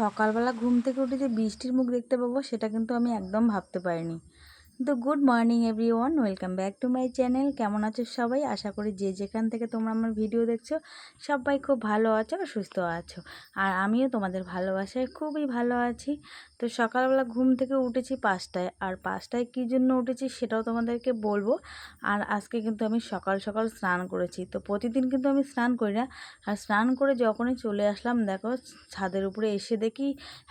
সকালবেলা ঘুম থেকে উঠে যে বৃষ্টির মুখ দেখতে পাবো, সেটা কিন্তু আমি একদম ভাবতে পারিনি। তো good morning everyone welcome back to my channel. কেমন আছো সবাই? আশা করি যে যেখান থেকে তোমরা আমার ভিডিও দেখছ, সবাই খুব ভালো আছো সুস্থ আছো। আর আমিও তোমাদের ভালোবাসায় খুবই ভালো আছি। তো সকালবেলা ঘুম থেকে উঠেছি পাঁচটায়। আর পাঁচটায় কী জন্য উঠেছি সেটাও তোমাদেরকে বলব। আর আজকে কিন্তু আমি সকাল সকাল স্নান করেছি। তো প্রতিদিন কিন্তু আমি স্নান করি না। আর স্নান করে যখনই চলে আসলাম, দেখো ছাদের উপরে এসে দেখি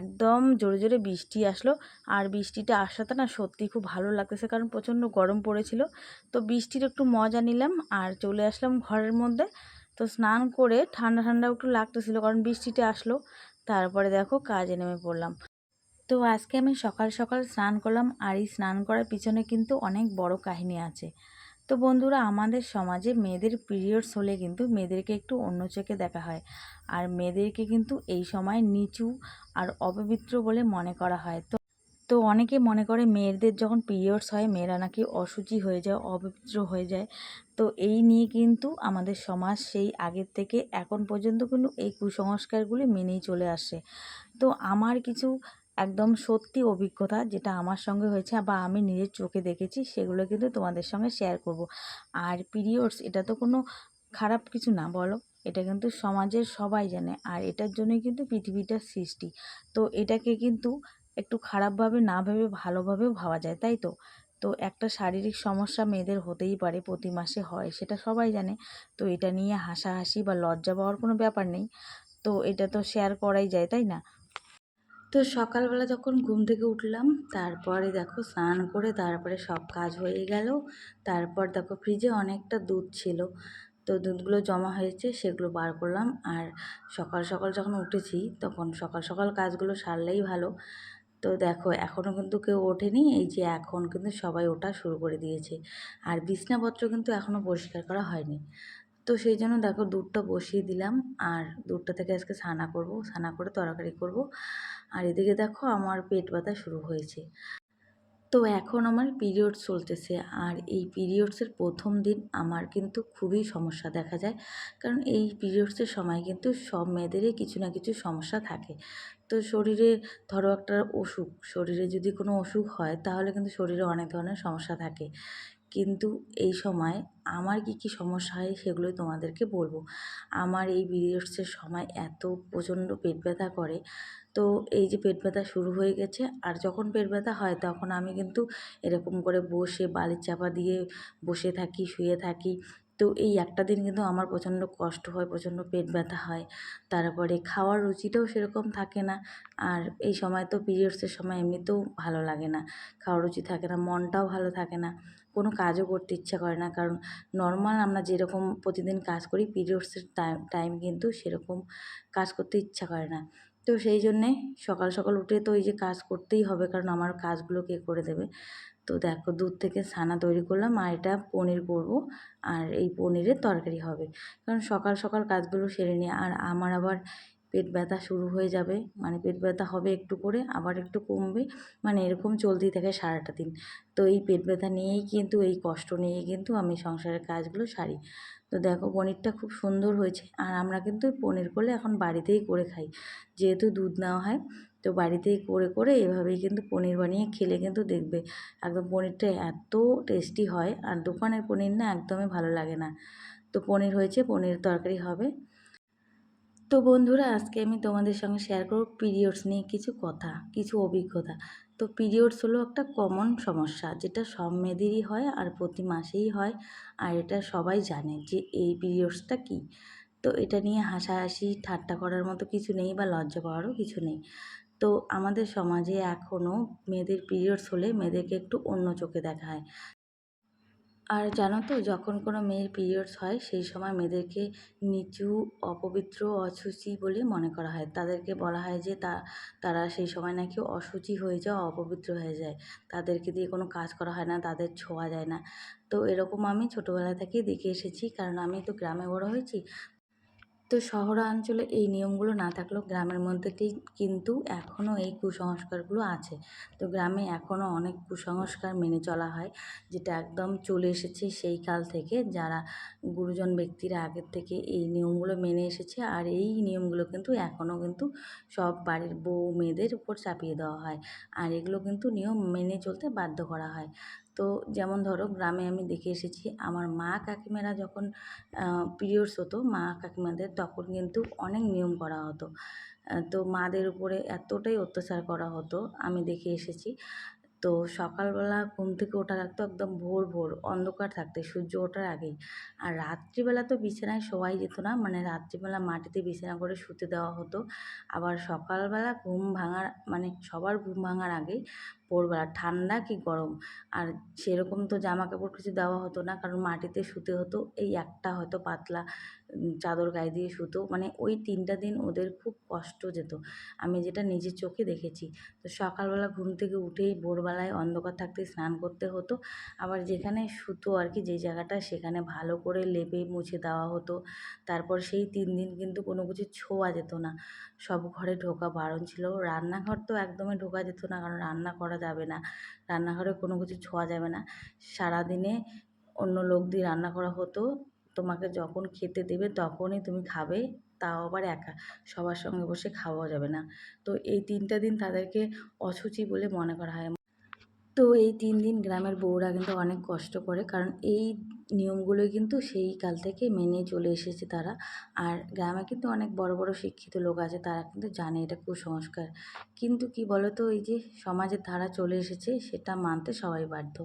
একদম জোরে জোরে বৃষ্টি আসলো। আর বৃষ্টিটা আসাতে না সত্যি খুব ভালো লাগতেছে, কারণ প্রচণ্ড গরম পড়েছিল। তো বৃষ্টির একটু মজা নিলাম আর চলে আসলাম ঘরের মধ্যে। তো স্নান করে ঠান্ডা ঠান্ডা একটু লাগতেছিল, কারণ বৃষ্টিটা আসলো। তারপরে দেখো কাজে নেমে পড়লাম। তো আজকে আমি সকাল সকাল স্নান করলাম আর এই স্নান করার পিছনে কিন্তু অনেক বড় কাহিনী আছে। তো বন্ধুরা, আমাদের সমাজে মেয়েদের পিরিয়ডস হলে কিন্তু মেয়েদেরকে একটু অন্য চোখে দেখা হয়। আর মেয়েদেরকে কিন্তু এই সময় নিচু আর অপবিত্র বলে মনে করা হয়। তো তো অনেকে মনে করে মেয়েদের যখন পিরিয়ডস হয়, মেয়েরা নাকি অসুচি হয়ে যায় অপবিত্র হয়ে যায়। তো এই নিয়ে কিন্তু আমাদের সমাজ সেই আগের থেকে এখন পর্যন্ত কিন্তু এই কুসংস্কারগুলি মেনেই চলে আসে। তো আমার কিছু একদম সত্যি অভিজ্ঞতা যেটা আমার সঙ্গে হয়েছে বা আমি নিজের চোখে দেখেছি, সেগুলো কিন্তু তোমাদের সঙ্গে শেয়ার করব। আর পিরিয়ডস এটা তো কোনো খারাপ কিছু না, বলো। এটা কিন্তু সমাজের সবাই জানে। আর এটার জন্যই কিন্তু পৃথিবীটার সৃষ্টি। তো এটাকে কিন্তু একটু খারাপভাবে না ভেবে ভালোভাবেও ভাবা যায়, তাই তো? তো একটা শারীরিক সমস্যা মেয়েদের হতেই পারে প্রতি মাসে হয়, সেটা সবাই জানে। তো এটা নিয়ে হাসাহাসি বা লজ্জা পাওয়ার কোনো ব্যাপার নেই। তো এটা তো শেয়ার করাই যায়, তাই না? তো সকালবেলা যখন ঘুম থেকে উঠলাম, তারপরে দেখো স্নান করে তারপরে সব কাজ হয়ে গেল। তারপর দেখো ফ্রিজে অনেকটা দুধ ছিল। তো দুধগুলো জমা হয়েছে, সেগুলো বার করলাম। আর সকাল সকাল যখন উঠেছি, তখন সকাল সকাল কাজগুলো সারলেই ভালো। তো দেখো এখনও কিন্তু কেউ ওঠেনি। এই যে এখন কিন্তু সবাই ওটা শুরু করে দিয়েছে। আর বিছনাপত্র কিন্তু এখনও পরিষ্কার করা হয়নি। তো সেই জন্য দেখো, দুধটা বসিয়ে দিলাম। আর দুধটা থেকে আজকে সানা করব। সানা করে তরকারি করব। আর এদিকে দেখো, আমার পেট ব্যথা শুরু হয়েছে। তো এখন আমার পিরিয়ডস চলতেছে। আর এই পিরিয়ডসের প্রথম দিন আমার কিন্তু খুবই সমস্যা দেখা যায়। কারণ এই পিরিয়ডসের সময় কিন্তু সব মেয়েদেরই কিছু না কিছু সমস্যা থাকে। তো শরীরে ধরো একটা অসুখ, শরীরে যদি কোনো অসুখ হয় তাহলে কিন্তু শরীরে অনেক ধরনের সমস্যা থাকে। কিন্তু এই সময় আমার কি কি সমস্যা হয় সেগুলোই তোমাদেরকে বলব। আমার এই পিরিয়ডসের সময় এত প্রচণ্ড পেট ব্যথা করে। তো এই যে পেট ব্যথা শুরু হয়ে গেছে আর যখন পেট ব্যথা হয় তখন আমি কিন্তু এরকম করে বসে বালির চাপা দিয়ে বসে থাকি, শুয়ে থাকি। তো এই একটা দিন কিন্তু আমার প্রচণ্ড কষ্ট হয়, প্রচণ্ড পেট ব্যথা হয়। তারপরে খাওয়ার রুচিটাও সেরকম থাকে না। আর এই সময় তো পিরিয়ডসের সময় এমনিতেও ভালো লাগে না। খাওয়ার রুচি থাকে না, মনটাও ভালো থাকে না। কোনো কাজও করতে ইচ্ছা করে না। কারণ নর্মাল আমরা যেরকম প্রতিদিন কাজ করি পিরিয়ডসের টাইম টাইম কিন্তু সেরকম কাজ করতে ইচ্ছা করে না। তো সেই জন্যে সকাল সকাল উঠে তো এই যে কাজ করতেই হবে, কারণ আমার কাজগুলো কে করে দেবে? তো দেখো, দুধ থেকে ছানা তৈরি করলাম আর এটা পনির করব আর এই পনিরের তরকারি হবে। কারণ সকাল সকাল কাজগুলো সেরে নিয়ে, আর আমার আবার পেট ব্যথা শুরু হয়ে যাবে। মানে পেট ব্যথা হবে একটু করে, আবার একটু কমবে। মানে এরকম চলতেই থাকে সারাটা দিন। তো এই পেট ব্যথা নিয়েই কিন্তু, এই কষ্ট নিয়ে কিন্তু আমি সংসারের কাজগুলো সারি। তো দেখো পনিরটা খুব সুন্দর হয়েছে। আর আমরা কিন্তু পনির করলে এখন বাড়িতেই করে খাই। যেহেতু দুধ নেওয়া হয়, তো বাড়িতেই করে করে এভাবেই কিন্তু পনির বানিয়ে খেলে কিন্তু দেখবে একদম পনিরটা এত টেস্টি হয়। আর দোকানের পনির না একদমই ভালো লাগে না। তো পনির হয়েছে, পনির তরকারি হবে। তো বন্ধুরা, আজকে আমি তোমাদের সঙ্গে শেয়ার করব পিরিয়ডস নিয়ে কিছু কথা, কিছু অভিজ্ঞতা। তো পিরিয়ডস হলো একটা কমন সমস্যা, যেটা সব মেয়েদেরই হয় আর প্রতি মাসেই হয়, আর এটা সবাই জানে যে এই পিরিয়ডসটা কী। তো এটা নিয়ে হাসাহাসি, ঠাট্টা করার মতো কিছু নেই বা লজ্জা পাওয়ারও কিছু নেই। তো আমাদের সমাজে এখনও মেয়েদের পিরিয়ডস হলে মেয়েদেরকে একটু অন্য চোখে দেখা হয়। আর জানো তো, যখন কোনো মেয়ের পিরিয়ডস হয়, সেই সময় মেয়েদেরকে নিচু, অপবিত্র, অশুচি বলে মনে করা হয়। তাদেরকে বলা হয় যে তা, তারা সেই সময় নাকি অশুচি হয়ে যায়, অপবিত্র হয়ে যায়। তাদেরকে দিয়ে কোনো কাজ করা হয় না, তাদের ছোঁয়া যায় না। তো এরকম আমি ছোটোবেলা থেকেই দেখে এসেছি। কারণ আমি তো গ্রামে বড় হয়েছি তো শহরাঞ্চলে এই নিয়মগুলো না থাকলেও গ্রামের মধ্যে কিন্তু এখনও এই কুসংস্কারগুলো আছে। তো গ্রামে এখনও অনেক কুসংস্কার মেনে চলা হয়, যেটা একদম চলে এসেছে সেই কাল থেকে। যারা গুরুজন ব্যক্তিরা আগের থেকে এই নিয়মগুলো মেনে এসেছে, আর এই নিয়মগুলো কিন্তু এখনও কিন্তু সব বাড়ির বউ মেয়েদের উপর চাপিয়ে দেওয়া হয়। আর এগুলো কিন্তু নিয়ম মেনে চলতে বাধ্য করা হয়। তো যেমন ধরো গ্রামে আমি দেখে এসেছি, আমার মা কাকিমারা যখন পিরিয়ডস হতো, মা কাকিমাদের তখন কিন্তু অনেক নিয়ম করা হতো। তো মাদের উপরে এতটাই অত্যাচার করা হতো, আমি দেখে এসেছি। তো সকালবেলা ঘুম থেকে ওঠা লাগতো একদম ভোর ভোর, অন্ধকার থাকতে, সূর্য ওঠার আগেই। আর রাত্রিবেলা তো বিছানায় শোয়াই যেত না মানে রাত্রিবেলা মাটিতে বিছানা করে শুতে দেওয়া হতো। আবার সকালবেলা ঘুম ভাঙার মানে সবার ঘুম ভাঙার আগেই ভোরবেলা, ঠান্ডা কি গরম? আর সেরকম তো জামা কাপড় কিছু দেওয়া হতো না, কারণ মাটিতে শুতে হতো, এই একটা হয়তো পাতলা চাদর গায়ে দিয়ে শুতো মানে ওই তিনটা দিন ওদের খুব কষ্ট যেত। আমি যেটা নিজের চোখে দেখেছি। তো সকালবেলা ঘুম থেকে উঠেই ভোরবেলায় অন্ধকার থাকতে স্নান করতে হতো, আবার যেখানে শুতো আর কি, যে জায়গাটা, সেখানে ভালো করে লেপে মুছে দেওয়া হতো। তারপর সেই তিন দিন কিন্তু কোনো কিছু ছোঁয়া যেত না। সব ঘরে ঢোকা বারণ ছিল। রান্নাঘর তো একদমই ঢোকা যেত না, কারণ রান্না করা যাবে না। রান্নাঘরে কোনো কিছু ছোঁয়া যাবে না। সারাদিনে অন্য লোক দিয়ে রান্না করা হতো, তোমাকে যখন খেতে দেবে তখনই তুমি খাবে, তাও আবার একা। সবার সঙ্গে বসে খাওয়া যাবে না। তো এই তিনটা দিন তাদেরকে অশুচি বলে মনে করা হয়। তো এই তিন দিন গ্রামের বউরা কিন্তু অনেক কষ্ট করে, কারণ এই নিয়মগুলোই কিন্তু সেই কাল থেকে মেনে চলে এসেছে তারা। আর গ্রামে কিন্তু অনেক বড় বড় শিক্ষিত লোক আছে, তারা কিন্তু জানে এটা কুসংস্কার। কিন্তু কি বলতো, এই যে সমাজের ধারা চলে এসেছে, সেটা মানতে সবাই বাধ্য।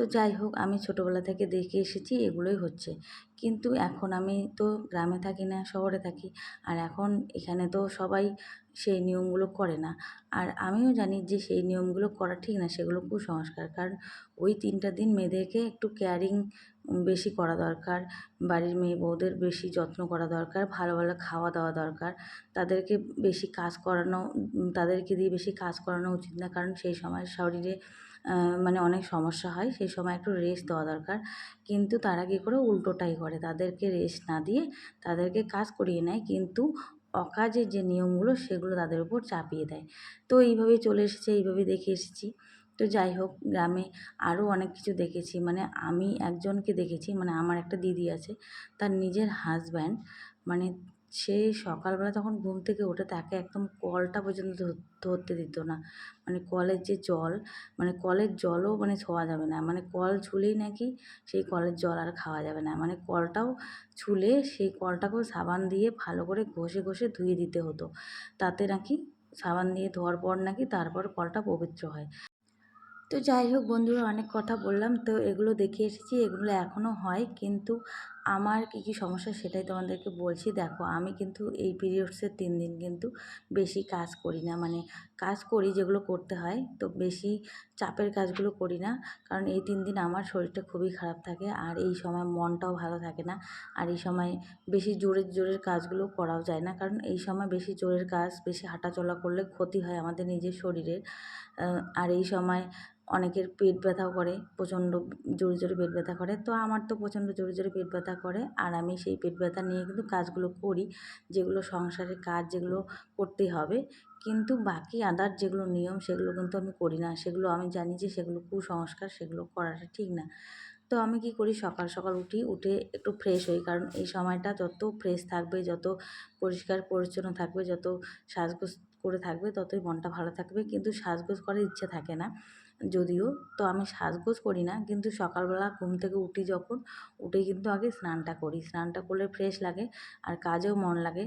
তো যাই হোক, আমি ছোটোবেলা থেকে দেখে এসেছি এগুলোই হচ্ছে। কিন্তু এখন আমি তো গ্রামে থাকি না, শহরে থাকি। আর এখন এখানে তো সবাই সেই নিয়মগুলো করে না। আর আমিও জানি যে সেই নিয়মগুলো করা ঠিক না, সেগুলো কুসংস্কার। কারণ ওই তিনটা দিন মেয়েদেরকে একটু কেয়ারিং বেশি করা দরকার, বাড়ির মেয়ে বউদের বেশি যত্ন করা দরকার, ভালো ভালো খাওয়া দাওয়া দরকার। তাদেরকে বেশি কাজ করানো, তাদেরকে দিয়ে বেশি কাজ করানো উচিত না। কারণ সেই সময় শরীরে মানে অনেক সমস্যা হয়, সেই সময় একটু রেস্ট দেওয়া দরকার। কিন্তু তারা কী করে উল্টোটাই করে, তাদেরকে রেস্ট না দিয়ে তাদেরকে কাজ করিয়ে নেয়। কিন্তু অকাজের যে নিয়মগুলো, সেগুলো তাদের উপর চাপিয়ে দেয়। তো এইভাবেই চলে এসেছে, এইভাবেই দেখে এসেছি। তো যাই হোক, গ্রামে আরও অনেক কিছু দেখেছি। মানে আমি একজনকে দেখেছি মানে আমার একটা দিদি আছে, তার নিজের হাজব্যান্ড মানে সে সকালবেলা তখন ঘুম থেকে ওঠে, তাকে একদম কলটা পর্যন্ত ধরতে দিত না। মানে কলের যে জল মানে কলের জলও মানে ছোঁয়া যাবে না। মানে কল ছুলেই নাকি সেই কলের জল আর খাওয়া যাবে না। মানে কলটাও ছুলে সেই কলটাকেও সাবান দিয়ে ভালো করে ঘষে ঘষে ধুয়ে দিতে হতো। তাতে নাকি সাবান দিয়ে ধোয়ার পর নাকি তারপর কলটা পবিত্র হয়। তো যাই হোক বন্ধুরা, অনেক কথা বললাম। তো এগুলো দেখে এসেছি, এগুলো এখনও হয়। কিন্তু আমার কী কী সমস্যা সেটাই তোমাদেরকে বলছি। দেখো, আমি কিন্তু এই পিরিয়ডসের তিন দিন কিন্তু বেশি কাজ করি না। মানে কাজ করি যেগুলো করতে হয়, তো বেশি চাপের কাজগুলো করি না। কারণ এই তিন দিন আমার শরীরটা খুবই খারাপ থাকে আর এই সময় মনটাও ভালো থাকে না। আর এই সময় বেশি জোরের জোরের কাজগুলো করাও যায় না। কারণ এই সময় বেশি জোরের কাজ, বেশি হাঁটাচলা করলে ক্ষতি হয় আমাদের নিজের শরীরের। আর এই সময় অনেকের পেট ব্যথাও করে, প্রচণ্ড জোরে জোরে পেট ব্যথা করে। তো আমার তো প্রচণ্ড জোরে জোরে পেট ব্যথা করে আর আমি সেই পেট ব্যথা নিয়ে কিন্তু কাজগুলো করি, যেগুলো সংসারের কাজ, যেগুলো করতে হবে। কিন্তু বাকি আদার যেগুলো নিয়ম, সেগুলো কিন্তু আমি করি না। সেগুলো আমি জানি যে সেগুলো কুসংস্কার, সেগুলো করাটা ঠিক না। তো আমি কি করি? সকাল সকাল উঠি, উঠে একটু ফ্রেশ হই। কারণ এই সময়টা যত ফ্রেশ থাকবে, যত পরিষ্কার পরিচ্ছন্ন থাকবে, যত সাজগোজ করে থাকবে, ততই মনটা ভালো থাকবে। কিন্তু সাজগোজ করার ইচ্ছে থাকে না। যদিও, তো আমি সাজগোজ করি না, কিন্তু সকালবেলা ঘুম থেকে উঠি যখন উঠে কিন্তু আগে স্নানটা করি। স্নানটা করলে ফ্রেশ লাগে, আর কাজেও মন লাগে।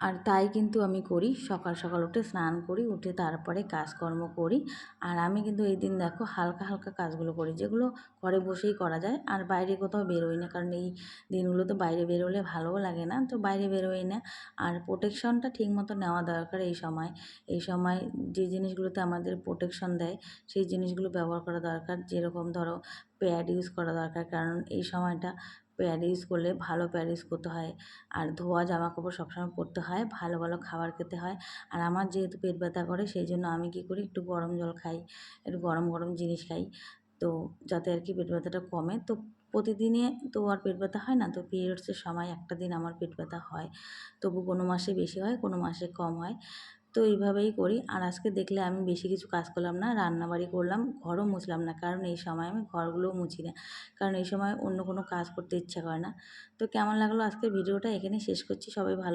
আর তাই কিন্তু আমি করি, সকাল সকাল উঠে স্নান করি, উঠে তারপরে কাজকর্ম করি। আর আমি কিন্তু এই দিন দেখো হালকা হালকা কাজগুলো করি, যেগুলো ঘরে বসেই করা যায়। আর বাইরে কোথাও বেরোই না, কারণ এই দিনগুলো তো বাইরে বেরোলে ভালোও লাগে না, তো বাইরে বেরোই না। আর প্রোটেকশনটা ঠিক মতো নেওয়া দরকার এই সময়। এই সময় যে জিনিসগুলোতে আমাদের প্রোটেকশন দেয়, সেই জিনিসগুলো ব্যবহার করা দরকার। যেরকম ধরো প্যাড ইউজ করা দরকার, কারণ এই সময়টা ইউজ করলে ভালো ইউজ করতে হয়। আর ধোয়া জামা কাপড় সবসময় পরতে হয়, ভালো ভালো খাবার খেতে হয়। আর আমার যেহেতু পেট ব্যথা করে সেই জন্য আমি কী করি, একটু গরম জল খাই, একটু গরম গরম জিনিস খাই। তো যাতে আর কি পেট ব্যথাটা কমে। তো প্রতিদিনে তো আর পেট ব্যথা হয় না, তো পিরিয়ডসের সময় একটা দিন আমার পেট ব্যথা হয়। তবু কোনো মাসে বেশি হয়, কোনো মাসে কম হয়। তো এইভাবেই করি। আর আজকে দেখলে আমি বেশি কিছু কাজ করলাম না, রান্নাবাড়ি করলাম, ঘরও মুছলাম না। কারণ এই সময় আমি ঘরগুলোও মুছি না। কারণ এই সময় অন্য কোনো কাজ করতে ইচ্ছা করে না। তো কেমন লাগল আজকের ভিডিওটা? এখানে শেষ করছি। সবাই ভালো